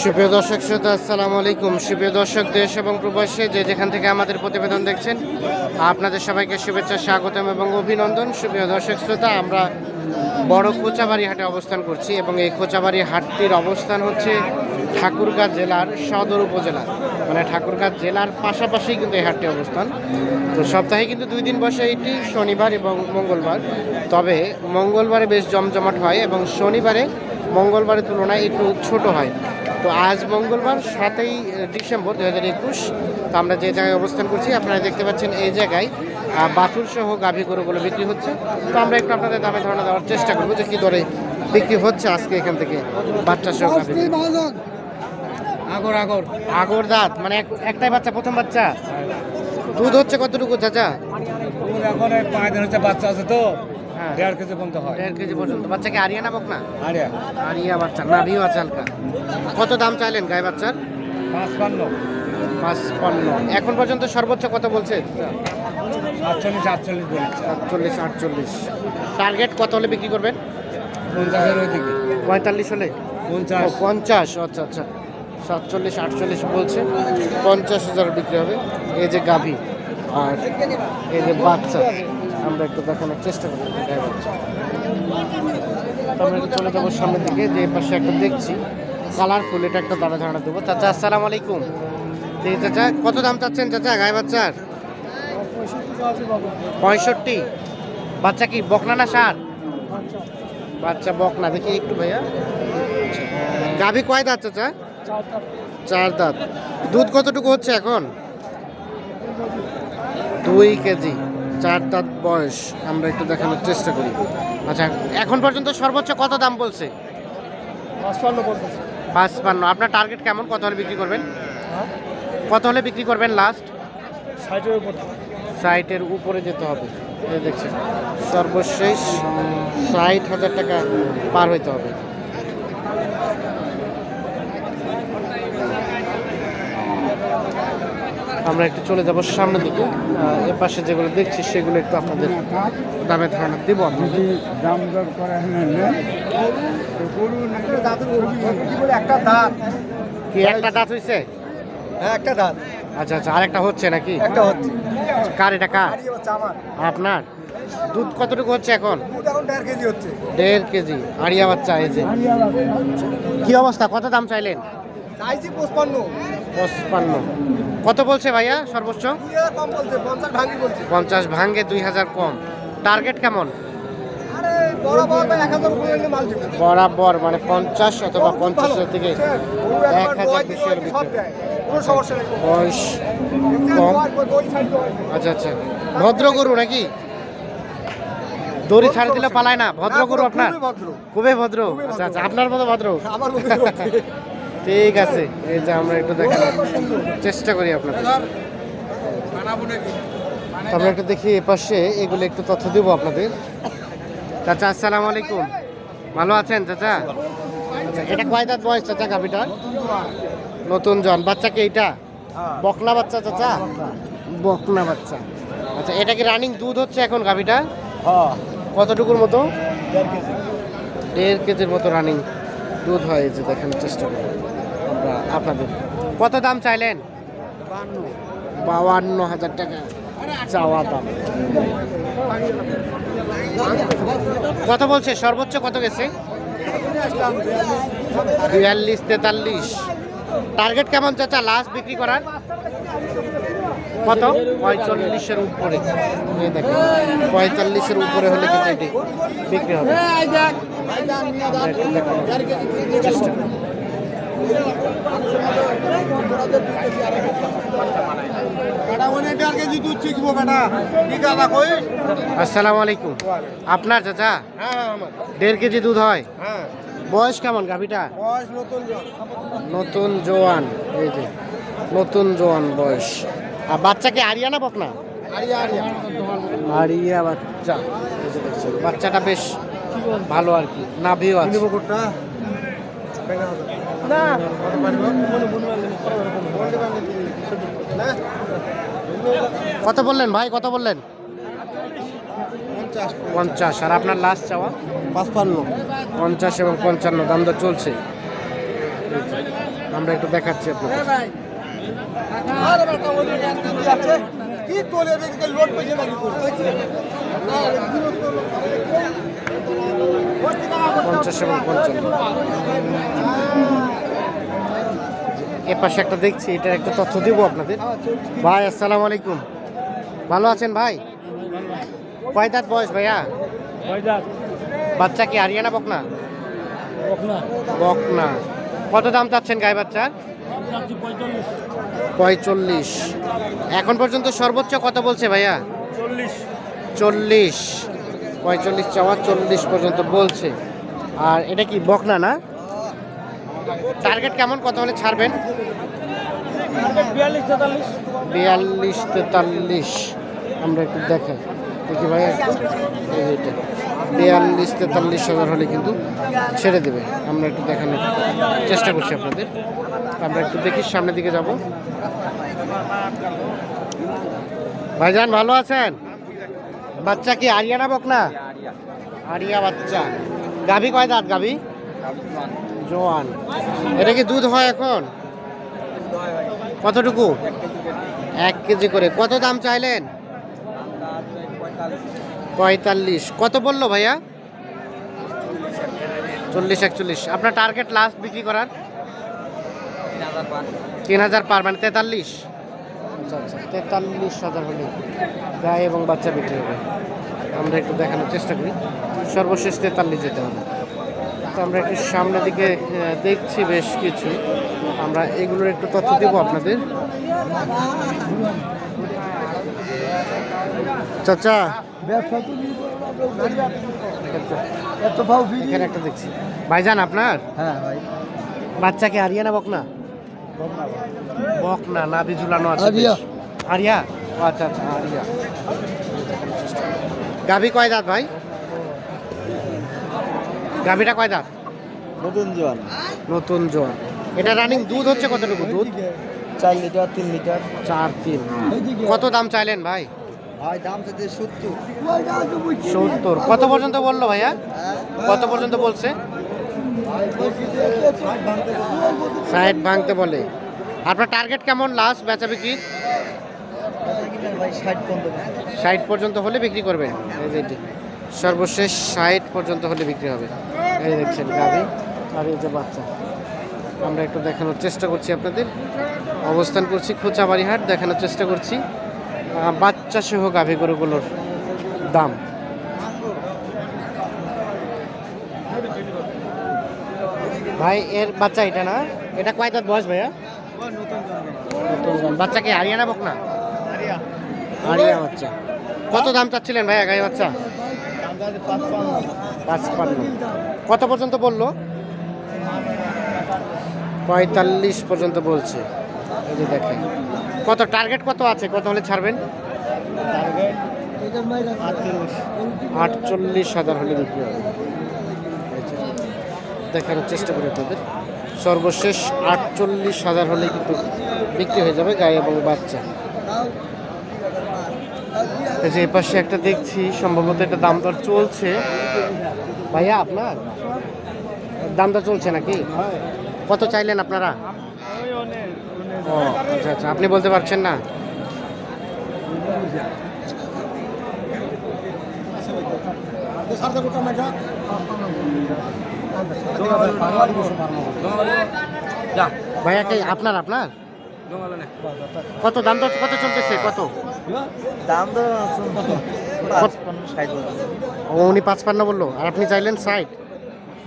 সুপ্রিয় দর্শক শ্রোতা, আসসালামু আলাইকুম। সুপ্রিয় দর্শক, দেশ এবং প্রবাসী যে যেখান থেকে আমাদের প্রতিবেদন দেখছেন, আপনাদের সবাইকে শুভেচ্ছা, স্বাগতম এবং অভিনন্দন। সুপ্রিয় দর্শক শ্রোতা, আমরা বড় কোচাবাড়ি হাটে অবস্থান করছি এবং এই কোচাবাড়ি হাটটির অবস্থান হচ্ছে ঠাকুরগাঁ জেলার সদর উপজেলা। মানে ঠাকুরগাঁ জেলার পাশাপাশি কিন্তু এই হাটটি অবস্থান। তো সপ্তাহে কিন্তু দুই দিন বসে এটি শনিবার এবং মঙ্গলবার। তবে মঙ্গলবারে বেশ জমজমাট হয় এবং শনিবারে মঙ্গলবারের তুলনায় একটু ছোট হয়। তো আজ মঙ্গলবার সাতই ডিসেম্বর দু হাজার একুশ। তো আমরা যে জায়গায় অবস্থান করছি, আপনারা দেখতে পাচ্ছেন এই জায়গায় বাছুর সহ গাভী গরুগুলো বিক্রি হচ্ছে। তো আমরা একটু আপনাদের দামে ধারণা দেওয়ার চেষ্টা করব যে কী দরে বিক্রি হচ্ছে আজকে এখান থেকে বাচ্চা সহ গাভী আগর আগর। আগর দাঁত মানে এক- একটাই বাচ্চা প্রথম বাচ্চা? দুধ হচ্ছে কতটুকু চাচা? ওর এখন পাঁচ দিন হচ্ছে বাচ্চা আছে তো হ্যাঁ। দেড় কেজি পর্যন্ত হয়। দেড় কেজি পর্যন্ত। বাচ্চাকে আরিয়া না বক না আরে আরিয়া বাচ্চা নাভিও আছে হালকা। কত দাম চাইলেন গায়ে বাচ্চার? পাঁচপান্ন। পাঁচপান্ন। এখন পর্যন্ত সর্বোচ্চ কত বলছে? সাতচল্লিশ আটচল্লিশ বলেছে। সাতচল্লিশ আটচল্লিশ। টার্গেট কত হলে বিক্রি করবেন? পঞ্চাশের ওইদিকে পঁয়তাল্লিশ হলে? পঞ্চাশ। পঞ্চাশ। আচ্ছা আচ্ছা। সাতচল্লিশ, আটচল্লিশ বলছে, পঞ্চাশ হাজার বিক্রি হবে। এই যে গাভী আর এই যে বাচ্চা, আমরা একটু দেখানোর চেষ্টা করি আমরা একটু চলে যাব সামনের দিকে, যে পাশে একটা দেখছি, কালারফুল, এটা একটা দাঁড়া ধারণা দেবো। চাচা, আসসালামু আলাইকুম। ঠিক চাচা, কত দাম চাচ্ছেন চাচা গায়ে বাচ্চার? পঁয়ষট্টি। বাচ্চা কি, বকনা না সার বাচ্চা বকনা, দেখি একটু ভাইয়া। গাভী কয় দাঁত চাচা? চার দাঁত। দুধ কতটুকু হচ্ছে এখন? দুই কেজি। চার দাঁত বয়স। আমরা একটু দেখানোর চেষ্টা করি। আচ্ছা এখন পর্যন্ত সর্বোচ্চ কত দাম বলছে? পাঁচপান্ন আপনার টার্গেট কেমন? কত হলে বিক্রি করবেন? কত হলে বিক্রি করবেন লাস্ট ষাটের উপর। সাইটের উপরে যেতে হবে। দেখছেন। সর্বশেষ ষাট হাজার টাকা পার হইতে হবে। আমরা একটু চলে যাব সামনের দিকে। পাশে যেগুলো দেখছি সেগুলো একটু আপনাদের দামে ধারণা দিব আপনাদের। দাম দর করা একটা দাঁত। কি একটা দাঁত হয়েছে হ্যাঁ একটা দাঁত। আচ্ছা আচ্ছা আরেকটা হচ্ছে নাকি? একটা হচ্ছে। কার এটা কার? আপনার? দুধ কতটুকু হচ্ছে এখন? দেড় কেজি হচ্ছে। দেড় কেজি। আড়িয়া বাচ্চা এই যে। কি অবস্থা? কত দাম চাইলেন? চাইছি পঁচপান্ন। পঁচপান্ন। কত বলছে ভাইয়া সর্বোচ্চ? পঞ্চাশ ভাঙ্গে দুই হাজার কম। টার্গেট কেমন? বরাবর মানে পঞ্চাশ অথবা পঞ্চাশের থেকে এক হাজার দুশোর ভিতরে। বয়স কম? আচ্ছা আচ্ছা। ভদ্র গরু নাকি? দড়ি ছাড়ে দিলে পালায় না। ভদ্র গরু আপনার? খুবই ভদ্র। আচ্ছা আচ্ছা। আপনার মতো ভদ্র? ঠিক আছে। এই যে আমরা একটু দেখানোর চেষ্টা করি আপনাদের। তো আমরা একটু দেখি এপাশে এগুলো একটু তথ্য দেবো আপনাদের। চাচা আসসালামু আলাইকুম। ভালো আছেন চাচা? আচ্ছা এটা কয় দাঁত বয়স চাচা গাভিটা নতুন জন। বাচ্চা কি এইটা? বকনা বাচ্চা চাচা? বকনা। বাচ্চা। আচ্ছা এটা কি রানিং দুধ হচ্ছে এখন গাভিটা? হ্যাঁ। কতটুকুর মতো? দেড় কেজির মতো রানিং দুধ হয় যে দেখানোর চেষ্টা করি আমরা আপনাদের। কত দাম চাইলেন? বাউান্ন হাজার টাকা চাওয়া দাম। কত বলছে? সর্বোচ্চ কত গেছে? বিয়াল্লিশ তেতাল্লিশ। টার্গেট কেমন চাচা? লাস্ট বিক্রি করার? কত? পঁয়তাল্লিশের উপরে। এই দেখেন পঁয়তাল্লিশের উপরে হলে কিন্তু এটি বিক্রি হবে। আসসালামু আলাইকুম। আপনার চাচা? দেড় কেজি দুধ হয়? হ্যাঁ। বয়স কেমন গাভিটা? বয়স নতুন নতুন জোয়ান এই যে নতুন জোয়ান বয়স। আর বাচ্চাকে আরিয়া না বক না আরিয়া। বাচ্চা এই যে দেখছেন, বাচ্চাটা বেশ ভালো আর কি নাভিও আছে। কত বললেন ভাই কত বললেন? পঞ্চাশ। আর আপনার লাস্ট চাওয়া? পাঁচপান্ন। পঞ্চাশ এবং পঞ্চান্ন দাম দর চলছে? আমরা একটু দেখাচ্ছি আপনাদের। আরে বেটা ওই যে জ্ঞান দিদি আছে কি তোলে এদিকে লোড পেয়েছে নাকি করে পঞ্চাশ এবং পঞ্চান্ন। এ পাশে একটা দেখছি এটা একটা তথ্য দিব আপনাদের। ভাই আসসালামু আলাইকুম। ভালো আছেন ভাই? কয় দাঁত বয়স ভাইয়া? বাচ্চা কি আরিয়ানা বকনা? বকনা। বকনা। কত দাম চাচ্ছেন গায়ে বাচ্চার পঁয়চল্লিশ এখন পর্যন্ত সর্বোচ্চ কত বলছে ভাইয়া? চল্লিশ। চল্লিশ। পঁয়তাল্লিশ চাওয়া চল্লিশ পর্যন্ত বলছে। আর এটা কি বকনা না? টার্গেট কেমন? কত হলে ছাড়বেন? বিয়াল্লিশ তেতাল্লিশ। আমরা একটু দেখাই দেখি ভাই এটা, বিয়াল্লিশ, তেতাল্লিশ হাজার হলে কিন্তু ছেড়ে দেবে। আমরা একটু দেখানোর চেষ্টা করছি আপনাদের। আমরা একটু দেখি, সামনের দিকে যাব। ভাইজান, ভালো আছেন? বাচ্চা কি আরিয়ানা বকনা? আরিয়া বাচ্চা। গাভী কয় দাঁত, গাভী? জোয়ান। এটা কি দুধ হয় এখন? কতটুকু? এক কেজি করে। কত দাম চাইলেন? পঁয়তাল্লিশ। কত বলল ভাইয়া? চল্লিশ, একচল্লিশ। আপনার টার্গেট লাস্ট বিক্রি করার? তিন হাজার পার মানে তেতাল্লিশ? আচ্ছা তেতাল্লিশ হাজার হলে গায়ে এবং বাচ্চা বিক্রি হবে। আমরা একটু দেখানোর চেষ্টা করি। সর্বশেষ তেতাল্লিশ যেতে হবে। তো আমরা একটু সামনের দিকে দেখছি বেশ কিছু। আমরা এগুলোর একটু তথ্য দেবো আপনাদের। চাচা। এখানে একটা দেখছি। ভাইজান আপনার? হ্যাঁ ভাই। বাচ্চাকে আরিয়া না বকনা? বকনা নাভি ঝুলানো আছে। আরিয়া। আচ্ছা আচ্ছা আরিয়া। গাভী কয় দাঁত ভাই? গাভীটা কয় দাঁত? নতুন জোয়ান। নতুন জোয়ান। এটা রানিং দুধ হচ্ছে কতটুকু দুধ? চার লিটার তিন লিটার। চার তিন। কত দাম চাইলেন ভাই? ভাই সত্তর। কত পর্যন্ত বলল ভাইয়া? কত পর্যন্ত বলছে? ষাট ভাঙতে বলে। আপনার টার্গেট কেমন লাস্ট বেচা বিক্রি? ষাট পর্যন্ত হলে বিক্রি করবেন। সর্বশেষ ষাট পর্যন্ত হলে বিক্রি হবে। এই দেখছেন গাভি। আর এই যে বাচ্চা। আমরা একটু দেখানোর চেষ্টা করছি আপনাদের। অবস্থান করছি খোঁচাবাড়ি হাট দেখানোর চেষ্টা করছি। বাচ্চা সহ গাভী গরুগুলোর দাম। ভাই, এর বাচ্চা এটা না? এটা কয় দাঁত বয়স ভাইয়া। বাচ্চা কি হারিয়ানা বক না আরিয়া বাচ্চা। কত দাম চাচ্ছিলেন ভাইয়া গায়ে বাচ্চা? কত পর্যন্ত বলল? পঁয়তাল্লিশ পর্যন্ত বলছে। এই যে দেখেন। কত টার্গেট কত আছে? কত হলে ছাড়বেন? আটচল্লিশ হাজার হলে বিক্রি হবে। দেখানোর চেষ্টা করি আপনাদের। সর্বশেষ আটচল্লিশ হাজার হলে কিন্তু বিক্রি হয়ে যাবে গায়ে এবং বাচ্চা। এই যে এপাশে একটা দেখছি সম্ভবত এটা দাম দর চলছে। ভাইয়া আপনার? দাম দর চলছে নাকি? কত চাইলেন আপনারা? ও আচ্ছা আচ্ছা। আপনি বলতে পারছেন না? ভাইয়া কি আপনার আপনার? কত দাম দর কত চলতেছে? কত? দাম তো ও উনি পাঁচপান্ন বলল। আর আপনি চাইলেন ষাট?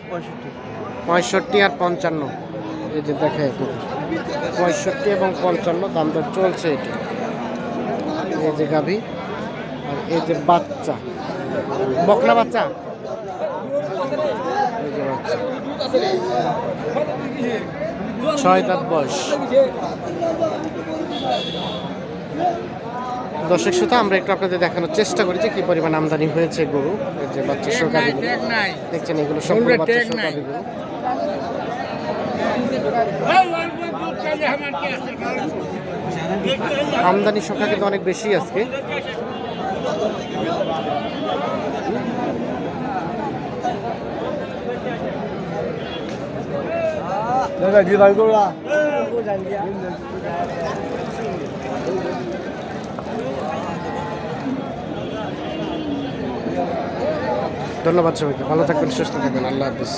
পঁয়ষট্টি। পঁয়ষট্টি আর পঞ্চান্ন। এই যে দেখে আপনাদের পঁয়ষট্টি এবং পঞ্চান্ন দাম দর চলছে এটি। এই যে গাভি আর এই যে বাচ্চা। বকনা বাচ্চা? এই যে বাচ্চা। ছয় দাঁত বয়স। দর্শক শ্রোতা আমরা একটু আপনাদের দেখানোর চেষ্টা করি যে কি পরিমাণ আমদানি হয়েছে গরু। এই যে বাচ্চা গাভীগুলো। দেখছেন এগুলো সবগুলো বাচ্চা সহ গাভীগুলো আমদানি সংখ্যা কিন্তু অনেক বেশি আজকে। ধন্যবাদ সবাইকে। ভালো থাকবেন সুস্থ থাকবেন। আল্লাহ হাফিজ।